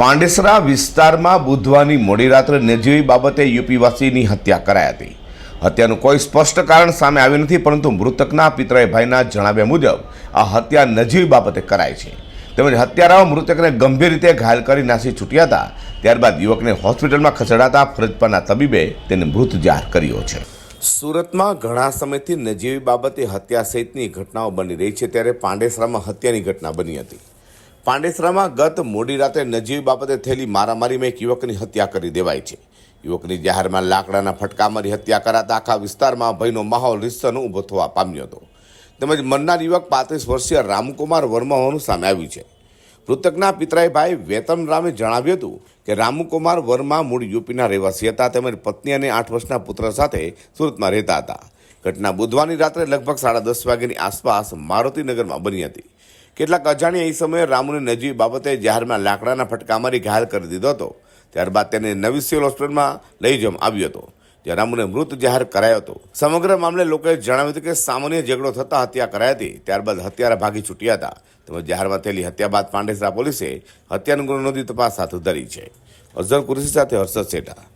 પાંડેસરા વિસ્તારમાં બુધવારની મોડી રાત્રે નિર્જીવી બાબતે યુપીવાસીની હત્યા કરાઈ હતી. હત્યાનું કોઈ સ્પષ્ટ કારણ સામે આવ્યું નથી, પરંતુ મૃતકના પિતરાઈ ભાઈના જણાવ્યા મુજબ આ હત્યા નજીવી બાબતે કરાઈ છે. તેમજ હત્યારાઓ મૃતકને ગંભીર રીતે ઘાયલ કરી નાસી છૂટ્યા હતા, ત્યારબાદ યુવકને હોસ્પિટલમાં ખસેડાતા ફરજ પરના તબીબે તેને મૃત જાહેર કર્યો છે. સુરતમાં ઘણા સમયથી નજીવી બાબતે હત્યા સહિતની ઘટનાઓ બની રહી છે, ત્યારે પાંડેસરામાં હત્યાની ઘટના બની હતી. પાંડેસરામાં ગત મોડી રાત્રે નજીવી બાબતે થયેલી મારામારીમાં એક યુવકની હત્યા કરી દેવાઈ છે. યુવકની જાહેરમાં લાકડાના ફટકા મારી હત્યા કરાતા આખા વિસ્તારમાં ભયનો માહોલ રીતસરનો ઊભો થવા પામ્યો હતો. તેમજ મરનાર યુવક પાંત્રીસ વર્ષીય રામકુમાર વર્મા હોવાનું સામે આવ્યું છે. મૃતકના પિતરાઈ ભાઈ વેતન રામે જણાવ્યું હતું કે રામકુમાર વર્મા મૂળ યુપીના રહેવાસી હતા. તેમજ પત્ની અને આઠ વર્ષના પુત્ર સાથે સુરતમાં રહેતા હતા. ઘટના બુધવારની રાત્રે લગભગ સાડા દસ વાગ્યાની આસપાસ મારુતિનગરમાં બની હતી. કેટલાક અજાણ્યા એ સમયે રામુની નજીવી બાબતે જાહેરમાં લાકડાના ફટકા મારી ઘાયલ કરી દીધો હતો. ત્યારબાદ તેને નવી સિવિલ હોસ્પિટલમાં લઈ જવામાં આવ્યો હતો, જ્યાં રામુને મૃત જાહેર કરાયો હતો. સમગ્ર મામલે લોકોએ જણાવ્યું હતું કે સામાન્ય ઝઘડો થતા હત્યા કરાઈ હતી. ત્યારબાદ હત્યારા ભાગી છૂટ્યા હતા. તેમજ જાહેરમાં થયેલી હત્યા બાદ પાંડેસરા પોલીસે હત્યાનો ગુનો નોંધી તપાસ હાથ ધરી છે. અઝર કુરશી સાથે હર્ષદ સેઠા.